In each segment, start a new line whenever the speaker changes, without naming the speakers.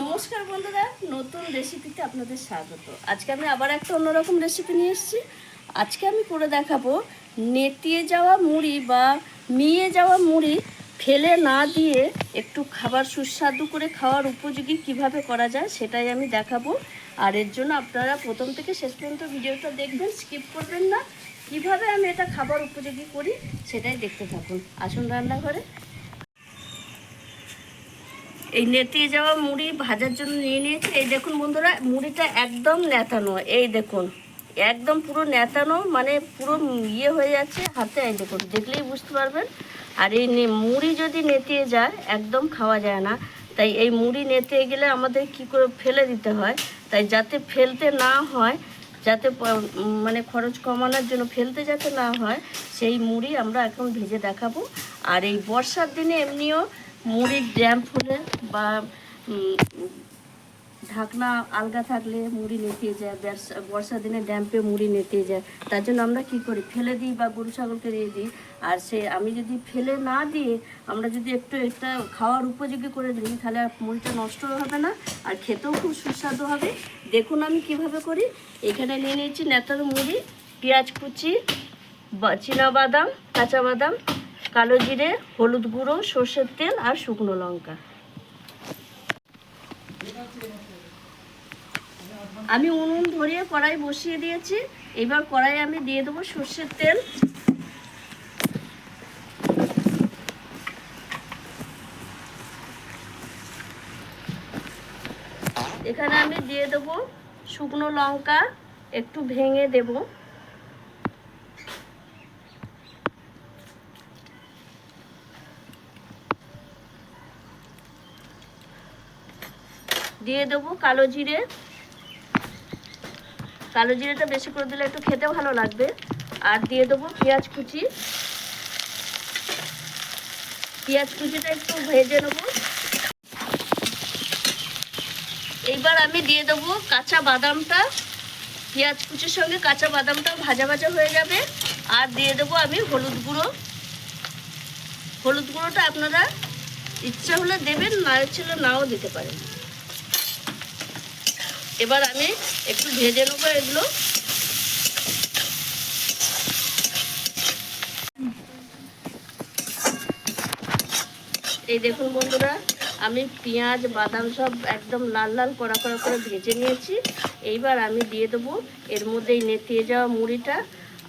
নমস্কার বন্ধুরা, নতুন রেসিপিতে আপনাদের স্বাগত। আজকে আমি আবার একটা অন্যরকম রেসিপি নিয়ে এসেছি। আজকে আমি করে দেখাবো নেতিয়ে যাওয়া মুড়ি বা মিয়ে যাওয়া মুড়ি ফেলে না দিয়ে একটু খাবার সুস্বাদু করে খাওয়ার উপযোগী কীভাবে করা যায় সেটাই আমি দেখাবো। আর এর জন্য আপনারা প্রথম থেকে শেষ পর্যন্ত ভিডিওটা দেখবেন স্কিপ করবেন না। কীভাবে আমি এটা খাবার উপযোগী করি সেটাই দেখতে থাকুন। আসুন রান্নাঘরে। এই নেতিয়ে যাওয়া মুড়ি ভাজার জন্য নিয়ে নিয়েছি। এই দেখুন বন্ধুরা, মুড়িটা একদম নেতানো, এই দেখুন, একদম পুরো নেতানো মানে পুরো ইয়ে হয়ে যাচ্ছে হাতে, এই দেখুন, দেখলেই বুঝতে পারবেন। আর এই মুড়ি যদি নেতিয়ে যায়, একদম খাওয়া যায় না। তাই এই মুড়ি নেতিয়ে গেলে আমাদের কি করে ফেলে দিতে হয়? তাই যাতে ফেলতে না হয়, যাতে মানে খরচ কমানোর জন্য ফেলতে যাতে না হয়, সেই মুড়ি আমরা এখন ভেজে দেখাবো। আর এই বর্ষার দিনে এমনিও মুড়ির ড্যাম্প হলে বা ঢাকনা আলগা থাকলে মুড়ি নেতিয়ে যায়, বর্ষা দিনে ড্যাম্পে মুড়ি নেতিয়ে যায়। তার জন্য আমরা কি করি? ফেলে দিই বা গরু ছাগলকে দিয়ে দিই। আর সে, আমি যদি ফেলে না দিয়ে আমরা যদি একটু একটা খাওয়ার উপযোগী করে দিই, তাহলে আর মুড়িটা নষ্ট হবে না, আর খেতেও খুব সুস্বাদু হবে। দেখুন আমি কীভাবে করি। এখানে নিয়ে নিয়েছি নেতার মুড়ি, পেঁয়াজ কুচি বাদাম কাঁচা বাদাম কালো জিরে, হলুদ গুঁড়ো, সর্ষের তেল আর শুকনো লঙ্কা। আমি উনুন ধরিয়ে কড়াই বসিয়ে দিয়েছি। এবার কড়াই আমি দিয়ে দেবো সর্ষের তেল। এখানে আমি দিয়ে দেবো শুকনো লঙ্কা, একটু ভেঙে দেবো। দিয়ে দেবো কালো জিরে। কালো জিরেটা বেশি করে দিলে একটু খেতে ভালো লাগবে। আর দিয়ে দেবো পেঁয়াজ কুচি। পেঁয়াজ কুচিটা একটু ভেজে নেব। এইবার আমি দিয়ে দেবো কাঁচা বাদামটা। পেঁয়াজ কুচির সঙ্গে কাঁচা বাদামটাও ভাজা ভাজা হয়ে যাবে। আর দিয়ে দেবো আমি হলুদ গুঁড়ো। হলুদ গুঁড়োটা আপনারা ইচ্ছা হলে দেবেন, না ইচ্ছে নাও দিতে পারেন। এবার আমি একটু ভেজে নেব এগুলো। এই দেখুন বন্ধুরা, আমি পেঁয়াজ, বাদাম সব একদম লাল লাল কড়া কড়া করে ভেজে নিয়েছি। এইবার আমি দিয়ে দেবো এর মধ্যে এই নেতিয়ে যাওয়া মুড়িটা।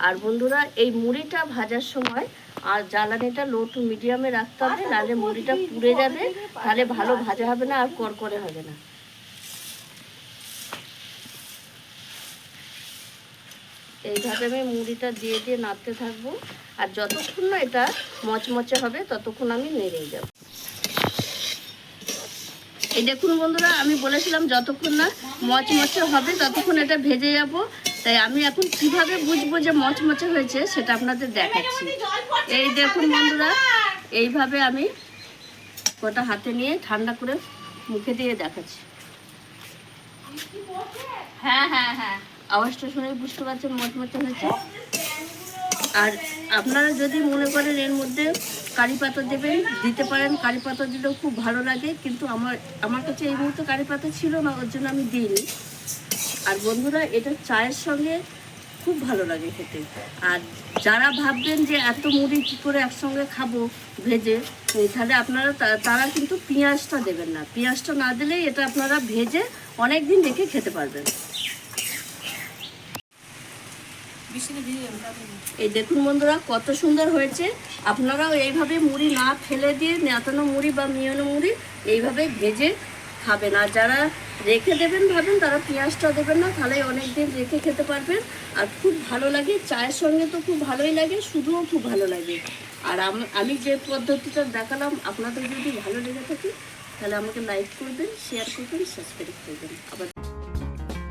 আর বন্ধুরা, এই মুড়িটা ভাজার সময় আর জ্বালানিটা লো টু মিডিয়ামে রাখতে হবে, নাহলে মুড়িটা পুড়ে যাবে, তাহলে ভালো ভাজা হবে না আর কড়কড়ে হবে না। এইভাবে আমি মুড়িটা দিয়ে দিয়ে নাড়তে থাকব। আর যতক্ষণ না এটা মচমচে হবে, ততক্ষণ আমি নেড়েই যাব। এই দেখুন বন্ধুরা, আমি বলেছিলাম যতক্ষণ না মচমচে হবে, ততক্ষণ এটা ভেজে যাব। তাই আমি এখন কীভাবে বুঝব যে মচমচে হয়েছে, সেটা আপনাদের দেখাচ্ছি। এই দেখুন বন্ধুরা, এইভাবে আমি ওটা হাতে নিয়ে ঠান্ডা করে মুখে দিয়ে দেখাচ্ছি। হ্যাঁ হ্যাঁ হ্যাঁ। আওয়াজটা শুনে বুঝতে পারছেন মচমচে হয়েছে আর আপনারা যদি মনে করেন এর মধ্যে কারি পাতা দেবেন, দিতে পারেন। কারি পাতা দিলেও খুব ভালো লাগে, কিন্তু আমার আমার কাছে এই মুহূর্তে কারি পাতা ছিল না, ওর জন্য আমি দিইনি। আর বন্ধুরা, এটা চায়ের সঙ্গে খুব ভালো লাগে খেতে। আর যারা ভাববেন যে এত মুড়ি কী করে একসঙ্গে খাব ভেজে তাহলে আপনারা তারা কিন্তু পেঁয়াজটা দেবেন না। পেঁয়াজটা না দিলেই এটা আপনারা ভেজে অনেক দিন রেখে খেতে পারবেন। এই দেখুন বন্ধুরা, কত সুন্দর হয়েছে। আপনারাও এইভাবে মুড়ি না ফেলে দিয়ে নেতানো মুড়ি বা মিয়ানো মুড়ি এইভাবে ভেজে খাবেন। আর যারা রেখে দেবেন ভাবেন, তারা পেঁয়াজটা দেবেন না, তাহলে অনেক দিন রেখে খেতে পারবেন। আর খুব ভালো লাগে, চায়ের সঙ্গে তো খুব ভালোই লাগে, শুধুও খুব ভালো লাগে। আর আম- যে পদ্ধতিটা দেখালাম, আপনাদের যদি ভালো লেগে থাকে, তাহলে আমাকে লাইক করবেন শেয়ার করবেন সাবস্ক্রাইব করবেন। আবার